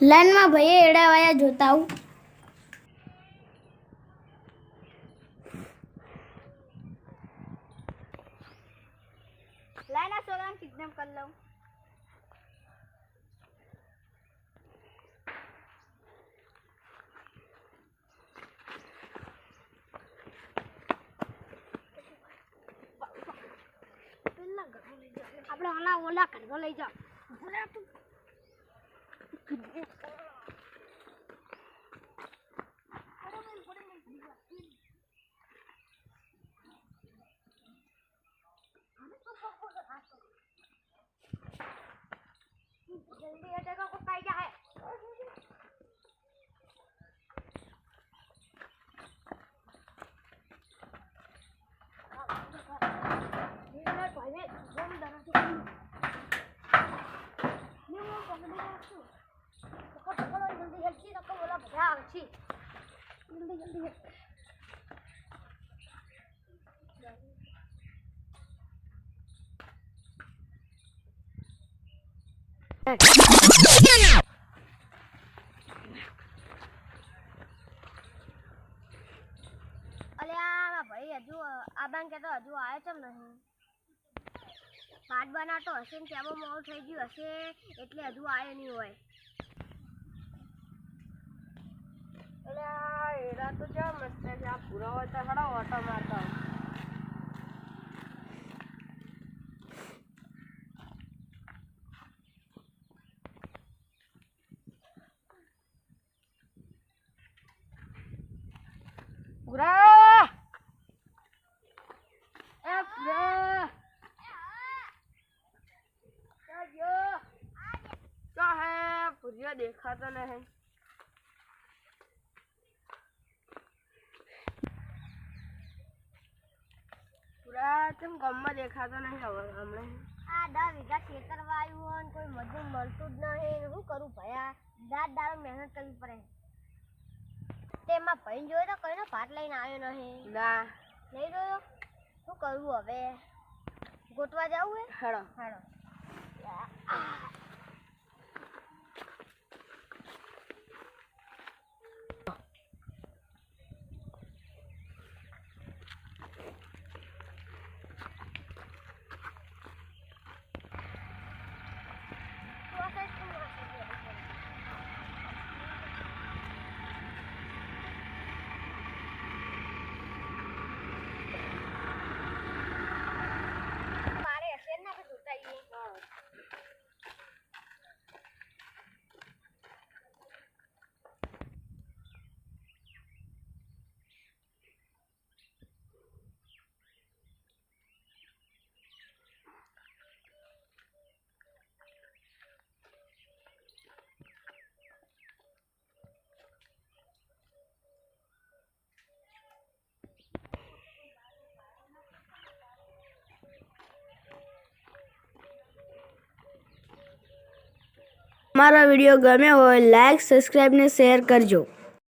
લાઈનમાં ભાઈએ એડાવાયા જોતા આવું. લાઈના સોરાન કિડનેપ કરી લઉં. આપણે ઓલા ઓલા ઘરમાં લઈ જાઓ. que... જલ્દી જલ્દી અલ્યા ભાઈ હજુ, આ કે તો હજુ આવે છે નહીં. પાટ બનાવતો હશે ને ત્યાં મોડું થઈ ગયું હશે, એટલે હજુ આવ્યો નહીં હોય. એરા તો કેવા મસ્ત છે, આ પૂરા હોય તો હડો ઓટો મારતા પૂરા એ પૂરા ક્યાં ગયો? ક્યાં હે? પૂરિયો દેખાતો નહીં. તેમ ગામમાં દેખાતો નહીં હવે હમણાં? આ દસ વીઘા ખેતર વાયું હોય ને કોઈ મજૂર મળતું જ નહીં. શું કરું ભયા દાદ દાડો મહેનત કરવી પડે. તેમાં ભાઈ જોયો તો કોઈનો ભાત લઈને આવ્યો નહીં. ના. નહીં જોયો? શું કરવું હવે? ગોતવા જવું હે? હેડો. હાલો મારો વીડિયો ગમ્યો હોય લાઈક સબસ્ક્રાઈબ ને શેર કરજો.